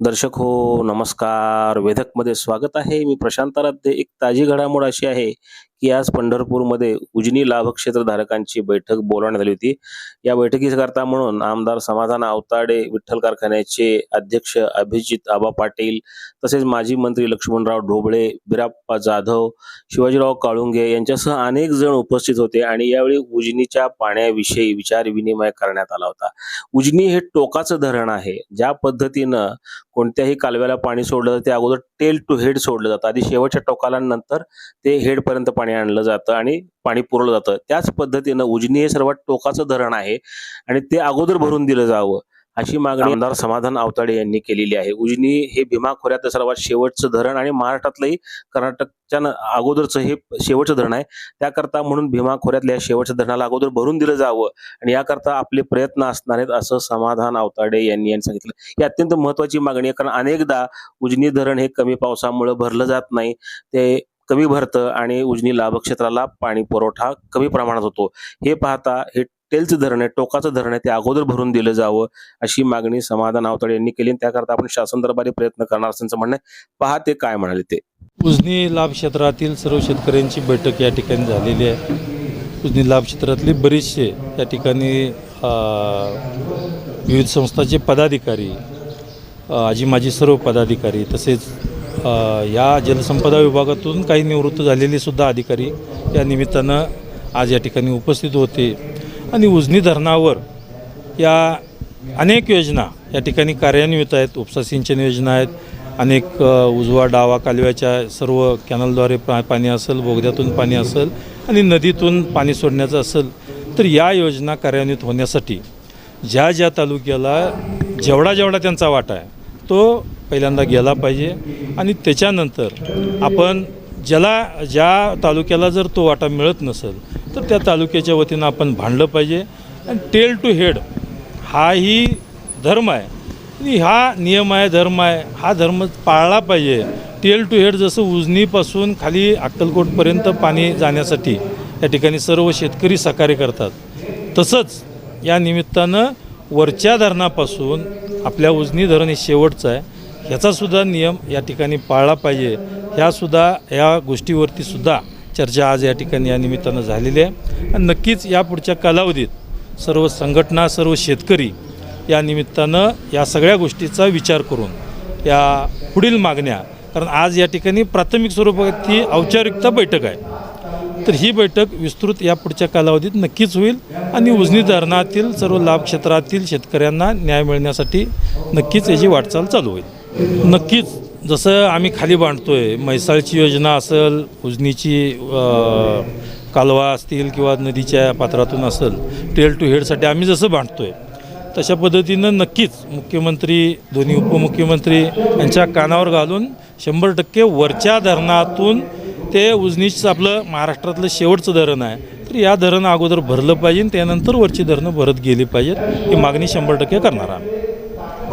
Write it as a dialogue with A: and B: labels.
A: दर्शक हो नमस्कार. वेधकमध्ये स्वागत आहे. मी प्रशांत राध्ये एक ताजी घडामोड अशी आहे की आज पंढरपूरमध्ये उजनी लाभक्षेत्र धारकांची बैठक बोलावण्यात आली होती. या बैठकीकरता म्हणून आमदार समाधान आवताडे विठ्ठल कारखान्याचे अध्यक्ष अभिजित आबा पाटील तसेच माजी मंत्री लक्ष्मणराव ढोबळे बिराप्पा जाधव शिवाजीराव काळुंगे यांच्यासह अनेक जण उपस्थित होते आणि यावेळी उजनीच्या पाण्याविषयी विचार विनिमय करण्यात आला होता. उजनी हे टोकाचं धरण आहे. ज्या पद्धतीनं कोणत्याही कालव्याला पाणी सोडलं जातं ते अगोदर टेल टू हेड सोडलं जातं. आधी शेवटच्या टोकाला नंतर ते हेडपर्यंत पाणी पाणी आणलं जातं आणि पाणी पुरवलं जातं. त्याच पद्धतीनं उजनी हे सर्वात टोकाचं धरण आहे आणि ते अगोदर भरून दिलं जावं अशी मागणी आमदार समाधान आवताडे यांनी केलेली आहे. उजनी हे भीमा खोऱ्यातलं सर्वात शेवटचं धरण आणि महाराष्ट्रातलंही कर्नाटकच्या न- अगोदरचं हे शेवटचं धरण आहे. त्याकरता म्हणून भीमा खोऱ्यातल्या या शेवटच्या धरणाला अगोदर भरून दिलं जावं आणि याकरता आपले प्रयत्न असणार आहेत असं समाधान आवताडे यांनी यांनी सांगितलं. ही अत्यंत महत्वाची मागणी आहे कारण अनेकदा उजनी धरण हे कमी पावसामुळे भरलं जात नाही. ते कमी भरतं आणि उजनी लाभक्षेत्राला पाणी पुरवठा कमी प्रमाणात होतो. हे पाहता हे टेलचं धरण आहे टोकाचं धरण आहे ते अगोदर भरून दिलं जावं अशी मागणी समाधान आवताडे यांनी केली आणि त्याकरता आपण शासन दरबारी प्रयत्न करणार असल्याचं म्हणणं पहा ते काय म्हणाले ते.
B: उजनी लाभ क्षेत्रातील सर्व शेतकऱ्यांची बैठक या ठिकाणी झालेली आहे. उजनी लाभ क्षेत्रातले बरेचसे या ठिकाणी विविध संस्थाचे पदाधिकारी आजी माझी सर्व पदाधिकारी तसेच या जलसंपदा विभागातून काही निवृत्त झालेले सुद्धा अधिकारी या निमित्तानं आज या ठिकाणी उपस्थित होते. आणि उजनी धरणावर या अनेक योजना या ठिकाणी कार्यान्वित आहेत. उपसा सिंचन योजना आहेत. अनेक उजवा डावा कालव्याच्या सर्व कॅनलद्वारे पा पाणी असेल बोगद्यातून पाणी असेल आणि नदीतून पाणी सोडण्याचं असेल तर या योजना कार्यान्वित होण्यासाठी ज्या ज्या तालुक्याला जेवढा जेवढा त्यांचा वाटा आहे तो पहिल्यांदा गेला पाहिजे. आणि त्याच्यानंतर आपण ज्याला ज्या तालुक्याला जर तो वाटा मिळत नसेल तर त्या तालुक्याच्या वतीनं आपण भांडलं पाहिजे. आणि टेल टू हेड हाही धर्म आहे. आणि हा नियम आहे धर्म आहे. हा धर्म पाळला पाहिजे. टेल टू हेड जसं उजनीपासून खाली अक्कलकोटपर्यंत पाणी जाण्यासाठी या ठिकाणी सर्व शेतकरी सहकार्य करतात. तसंच या निमित्तानं वरच्या धरणापासून आपल्या उजनी धरण हे शेवटचं आहे. ह्याचासुद्धा नियम या ठिकाणी पाळला पाहिजे. ह्यासुद्धा या गोष्टीवरती सुद्धा चर्चा आज या ठिकाणी या निमित्तानं झालेली आहे. आणि नक्कीच या पुढच्या कालावधीत सर्व संघटना सर्व शेतकरी या निमित्तानं या सगळ्या गोष्टीचा विचार करून या पुढील मागण्या कारण आज या ठिकाणी प्राथमिक स्वरूपाची औपचारिकता बैठक आहे. तर ही बैठक विस्तृत या पुढच्या कालावधीत नक्कीच होईल आणि उजनी धरणातील सर्व लाभ क्षेत्रातील शेतकऱ्यांना न्याय मिळण्यासाठी नक्कीच याची वाटचाल चालू होईल. नक्कीच जसं आम्ही खाली बांधतोय म्हैसाळची योजना असेल उजनीची कालवा असतील किंवा नदीच्या पात्रातून असेल टेल टू हेडसाठी आम्ही जसं बांधतोय तशा पद्धतीनं नक्कीच मुख्यमंत्री दोन्ही उपमुख्यमंत्री यांच्या कानावर घालून शंभर टक्के वरच्या धरणातून ते उजनीचं आपलं महाराष्ट्रातलं शेवटचं धरण आहे. तर या धरण अगोदर भरलं पाहिजे त्यानंतर वरची धरणं भरत गेली पाहिजेत ही मागणी शंभर टक्के करणार आम्ही.